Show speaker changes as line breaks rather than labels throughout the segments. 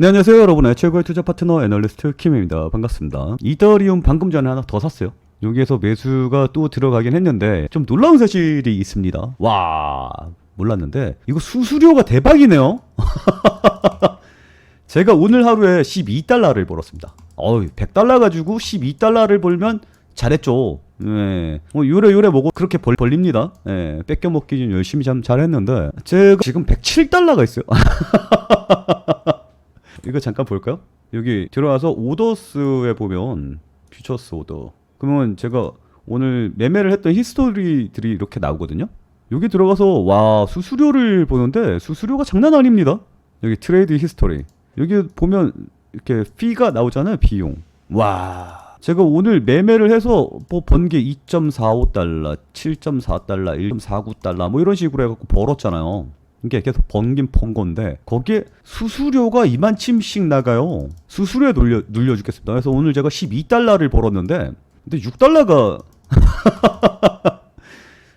네, 안녕하세요, 여러분의 최고의 투자 파트너 애널리스트 킴입니다. 반갑습니다. 이더리움 방금 전에 하나 더 샀어요. 여기에서 매수가 또 들어가긴 했는데 좀 놀라운 사실이 있습니다. 와, 몰랐는데 이거 수수료가 대박이네요. 제가 오늘 하루에 12달러를 벌었습니다. 어이, 100달러 가지고 12달러를 벌면 잘했죠. 네. 뭐 요래 요래 먹고 그렇게 벌, 벌립니다. 예. 뺏겨 먹기 좀 열심히 참 잘했는데 제가 지금 107달러가 있어요. 이거 잠깐 볼까요? 여기 들어와서 오더스에 보면 퓨처스 오더. 그러면 제가 오늘 매매를 했던 히스토리들이 이렇게 나오거든요. 여기 들어가서 와 수수료를 보는데 수수료가 장난 아닙니다. 여기 트레이드 히스토리. 여기 보면 이렇게 피가 나오잖아요. 비용. 와. 제가 오늘 매매를 해서 뭐 번 게 2.45달러, 7.4달러, 1.49달러 뭐 이런 식으로 해갖고 벌었잖아요. 이게 계속 번긴 번 건데 거기에 수수료가 2만 침씩 나가요. 수수료에 눌려 눌려 주겠습니다. 그래서 오늘 제가 12달러를 벌었는데 근데 6달러가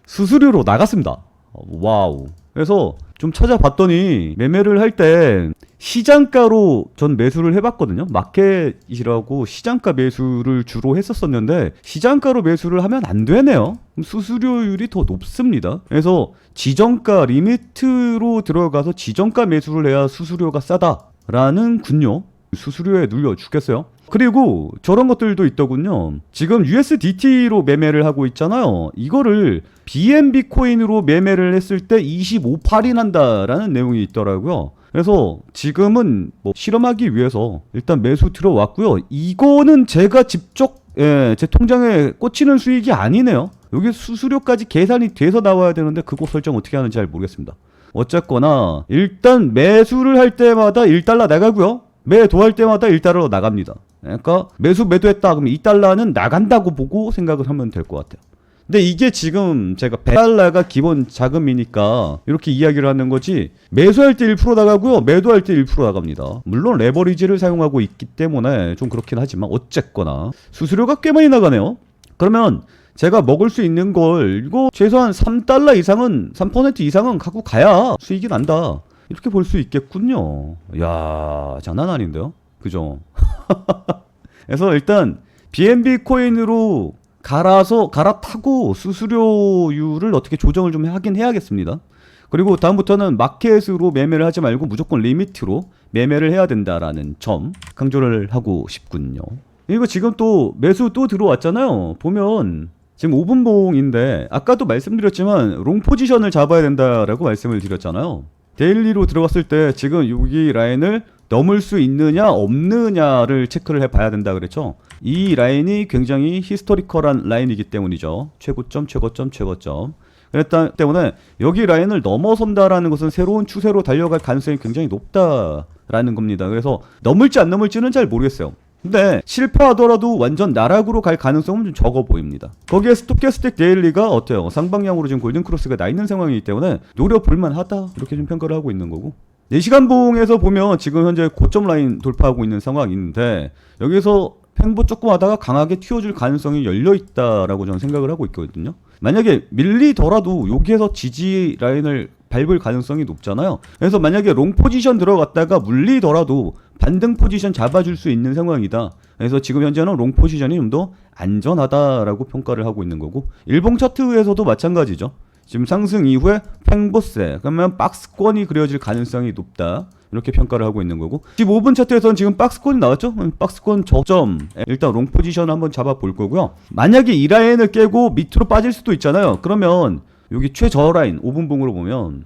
수수료로 나갔습니다. 와우. 그래서 좀 찾아봤더니 매매를 할 때 시장가로 전 매수를 해봤거든요. 마켓이라고 시장가 매수를 주로 했었었는데 시장가로 매수를 하면 안 되네요. 수수료율이 더 높습니다. 그래서 지정가 리미트로 들어가서 지정가 매수를 해야 수수료가 싸다라는 군요. 수수료에 눌려 죽겠어요. 그리고 저런 것들도 있더군요. 지금 USDT로 매매를 하고 있잖아요. 이거를 BNB 코인으로 매매를 했을 때 25팔이 난다라는 내용이 있더라고요. 그래서 지금은 뭐 실험하기 위해서 일단 매수 들어왔고요. 이거는 제가 직접 예, 제 통장에 꽂히는 수익이 아니네요. 여기 수수료까지 계산이 돼서 나와야 되는데 그거 설정 어떻게 하는지 잘 모르겠습니다. 어쨌거나 일단 매수를 할 때마다 1달러 나가고요. 매도할 때마다 1달러 나갑니다. 그러니까 매수 매도했다 그러면 2달러는 나간다고 보고 생각을 하면 될 것 같아요. 근데 이게 지금 제가 100달러가 기본 자금이니까 이렇게 이야기를 하는 거지 매수할 때 1% 나가고요 매도할 때 1% 나갑니다 물론 레버리지를 사용하고 있기 때문에 좀 그렇긴 하지만 어쨌거나 수수료가 꽤 많이 나가네요 그러면 제가 먹을 수 있는 걸 이거 최소한 3달러 이상은 3% 이상은 갖고 가야 수익이 난다 이렇게 볼 수 있겠군요 야 장난 아닌데요 그죠 그래서 일단 BNB 코인으로 갈아서 갈아타고 수수료율을 어떻게 조정을 좀 하긴 해야겠습니다. 그리고 다음부터는 마켓으로 매매를 하지 말고 무조건 리미트로 매매를 해야 된다라는 점 강조를 하고 싶군요. 이거 지금 또 매수 또 들어왔잖아요. 보면 지금 5분봉인데 아까도 말씀드렸지만 롱 포지션을 잡아야 된다라고 말씀을 드렸잖아요. 데일리로 들어갔을 때 지금 여기 라인을 넘을 수 있느냐 없느냐를 체크를 해봐야 된다 그랬죠. 이 라인이 굉장히 히스토리컬한 라인이기 때문이죠. 최고점, 최고점, 최고점. 그랬다 때문에 여기 라인을 넘어선다라는 것은 새로운 추세로 달려갈 가능성이 굉장히 높다라는 겁니다. 그래서 넘을지 안 넘을지는 잘 모르겠어요. 근데 실패하더라도 완전 나락으로 갈 가능성은 좀 적어 보입니다. 거기에 스토캐스틱 데일리가 어때요? 쌍방향으로 지금 골든 크로스가 나 있는 상황이기 때문에 노려볼 만 하다 이렇게 좀 평가를 하고 있는 거고 4시간 봉에서 보면 지금 현재 고점 라인 돌파하고 있는 상황인데 여기서 횡보 조금 하다가 강하게 튀어줄 가능성이 열려 있다라고 저는 생각을 하고 있거든요. 만약에 밀리더라도 여기에서 지지 라인을 밟을 가능성이 높잖아요. 그래서 만약에 롱 포지션 들어갔다가 물리더라도 반등 포지션 잡아줄 수 있는 상황이다. 그래서 지금 현재는 롱 포지션이 좀 더 안전하다라고 평가를 하고 있는 거고 일봉 차트에서도 마찬가지죠. 지금 상승 이후에 팽보세 그러면 박스권이 그려질 가능성이 높다. 이렇게 평가를 하고 있는 거고 15분 차트에서는 지금 박스권이 나왔죠? 음, 박스권 저점 일단 롱 포지션 한번 잡아 볼 거고요 만약에 이 라인을 깨고 밑으로 빠질 수도 있잖아요 그러면 여기 최저 라인 5분 봉으로 보면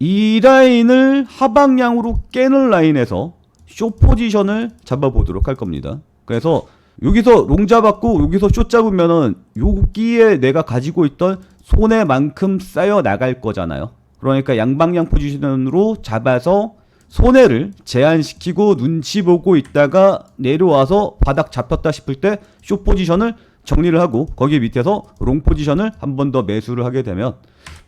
이 라인을 하방향으로 깨는 라인에서 쇼 포지션을 잡아 보도록 할 겁니다. 그래서 여기서 롱 잡았고 여기서 쇼 잡으면은 여기에 내가 가지고 있던 손해만큼 쌓여 나갈 거잖아요. 그러니까 양방향 포지션으로 잡아서 손해를 제한시키고 눈치 보고 있다가 내려와서 바닥 잡혔다 싶을 때 쇼 포지션을 정리를 하고 거기 밑에서 롱 포지션을 한 번 더 매수를 하게 되면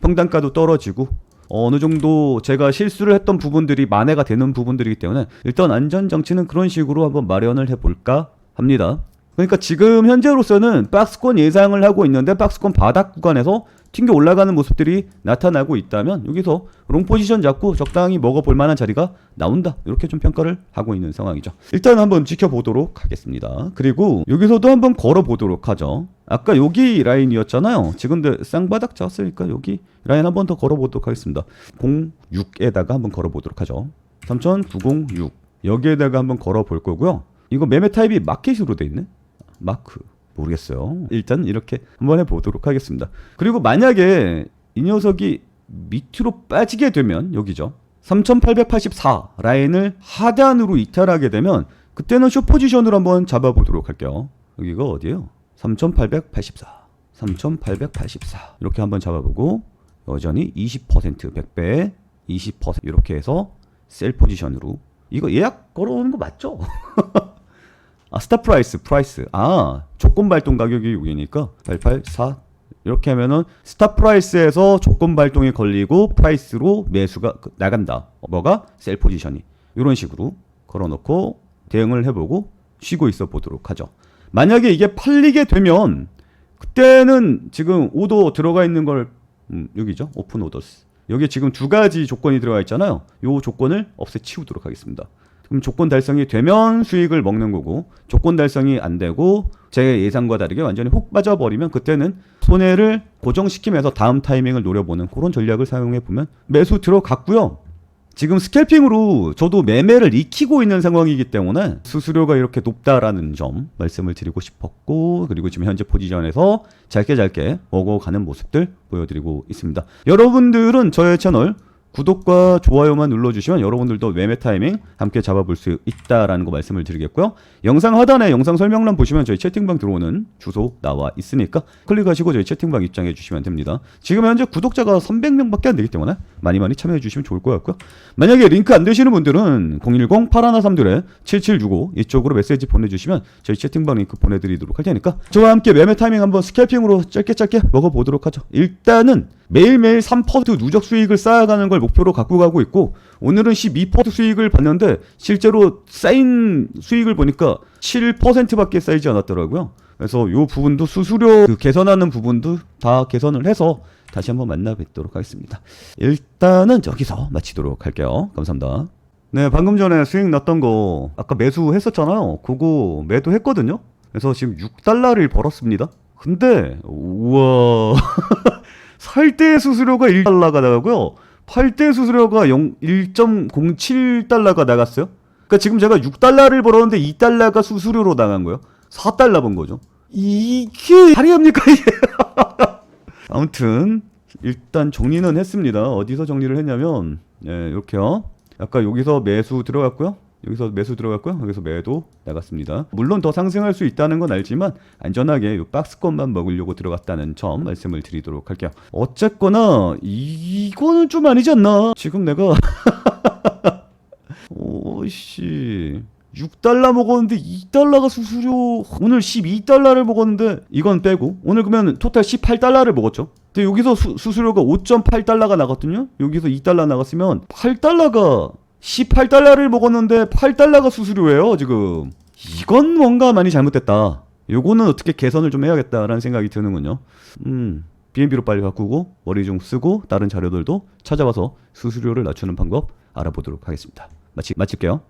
평단가도 떨어지고 어느 정도 제가 실수를 했던 부분들이 만회가 되는 부분들이기 때문에 일단 안전 장치는 그런 식으로 한번 마련을 해볼까 합니다. 그러니까 지금 현재로서는 박스권 예상을 하고 있는데 박스권 바닥 구간에서 튕겨 올라가는 모습들이 나타나고 있다면 여기서 롱 포지션 잡고 적당히 먹어볼 만한 자리가 나온다. 이렇게 좀 평가를 하고 있는 상황이죠. 일단 한번 지켜보도록 하겠습니다. 그리고 여기서도 한번 걸어보도록 하죠. 아까 여기 라인이었잖아요. 지금도 쌍바닥 잡았으니까 여기 라인 한번 더 걸어보도록 하겠습니다. 06에다가 한번 걸어보도록 하죠. 30906 여기에다가 한번 걸어볼 거고요. 이거 매매 타입이 마켓으로 돼 있네 마크 모르겠어요. 일단 이렇게 한번 해보도록 하겠습니다. 그리고 만약에 이 녀석이 밑으로 빠지게 되면 여기죠. 3884 라인을 하단으로 이탈하게 되면 그때는 쇼 포지션으로 한번 잡아보도록 할게요. 여기가 어디예요? 3884 3884 이렇게 한번 잡아보고 여전히 20% 100배 20% 이렇게 해서 셀 포지션으로 이거 예약 걸어오는 거 맞죠? 아, 스타 프라이스, 프라이스. 아, 조건 발동 가격이 여기니까 884 이렇게 하면은 스타 프라이스에서 조건 발동이 걸리고 프라이스로 매수가 그- 나간다. 뭐가 셀 포지션이 이런 식으로 걸어 놓고 대응을 해 보고 쉬고 있어 보도록 하죠. 만약에 이게 팔리게 되면 그때는 지금 오더 들어가 있는 걸 음, 여기죠. 오픈 오더스. 여기 지금 두 가지 조건이 들어가 있잖아요. 요 조건을 없애 치우도록 하겠습니다. 그럼 조건 달성이 되면 수익을 먹는 거고 조건 달성이 안 되고 제 예상과 다르게 완전히 훅 빠져버리면 그때는 손해를 고정시키면서 다음 타이밍을 노려보는 그런 전략을 사용해 보면 매수 들어갔고요. 지금 스캘핑으로 저도 매매를 익히고 있는 상황이기 때문에 수수료가 이렇게 높다라는 점 말씀을 드리고 싶었고 그리고 지금 현재 포지션에서 짧게 짧게 먹어가는 모습들 보여드리고 있습니다. 여러분들은 저의 채널 구독과 좋아요만 눌러주시면 여러분들도 매매 타이밍 함께 잡아볼 수 있다라는 거 말씀을 드리겠고요. 영상 하단에 영상 설명란 보시면 저희 채팅방 들어오는 주소 나와 있으니까 클릭하시고 저희 채팅방 입장해 주시면 됩니다. 지금 현재 구독자가 300명밖에 안 되기 때문에 많이 많이 참여해 주시면 좋을 것 같고요. 만약에 링크 안 되시는 분들은 010-8132-7765 이쪽으로 메시지 보내주시면 저희 채팅방 링크 보내드리도록 할 테니까 저와 함께 매매 타이밍 한번 스캘핑으로 짧게 짧게 먹어보도록 하죠. 일단은 매일매일 3% 누적 수익을 쌓아가는 걸 목표로 갖고 가고 있고 오늘은 12% 수익을 봤는데 실제로 쌓인 수익을 보니까 7%밖에 쌓이지 않았더라고요. 그래서 요 부분도 수수료 그 개선하는 부분도 다 개선을 해서 다시 한번 만나 뵙도록 하겠습니다. 일단은 여기서 마치도록 할게요. 감사합니다. 네, 방금 전에 수익 났던 거 아까 매수했었잖아요. 그거 매도했거든요. 그래서 지금 6달러를 벌었습니다. 근데 우와 살 때 수수료가 1달러가 나가고요. 팔 때 수수료가 0, 1.07달러가 나갔어요. 그러니까 지금 제가 6달러를 벌었는데 2달러가 수수료로 나간 거예요. 4달러 번 거죠. 이게 말이 합니까 이게? 아무튼 일단 정리는 했습니다. 어디서 정리를 했냐면 예, 이렇게요. 아까 여기서 매수 들어갔고요. 여기서 매수 들어갔고요. 여기서 매도 나갔습니다. 물론 더 상승할 수 있다는 건 알지만 안전하게 이 박스권만 먹으려고 들어갔다는 점 말씀을 드리도록 할게요. 어쨌거나 이거는 좀 아니지 않나? 지금 내가 오씨 6달러 먹었는데 2달러가 수수료 오늘 12달러를 먹었는데 이건 빼고 오늘 그러면 토탈 18달러를 먹었죠. 근데 여기서 수, 수수료가 5.8달러가 나갔거든요. 여기서 2달러 나갔으면 8달러가 18달러를 먹었는데 8달러가 수수료예요 지금. 이건 뭔가 많이 잘못됐다. 요거는 어떻게 개선을 좀 해야겠다라는 생각이 드는군요. 음 BNB로 빨리 바꾸고 머리 좀 쓰고 다른 자료들도 찾아와서 수수료를 낮추는 방법 알아보도록 하겠습니다. 마치, 마칠게요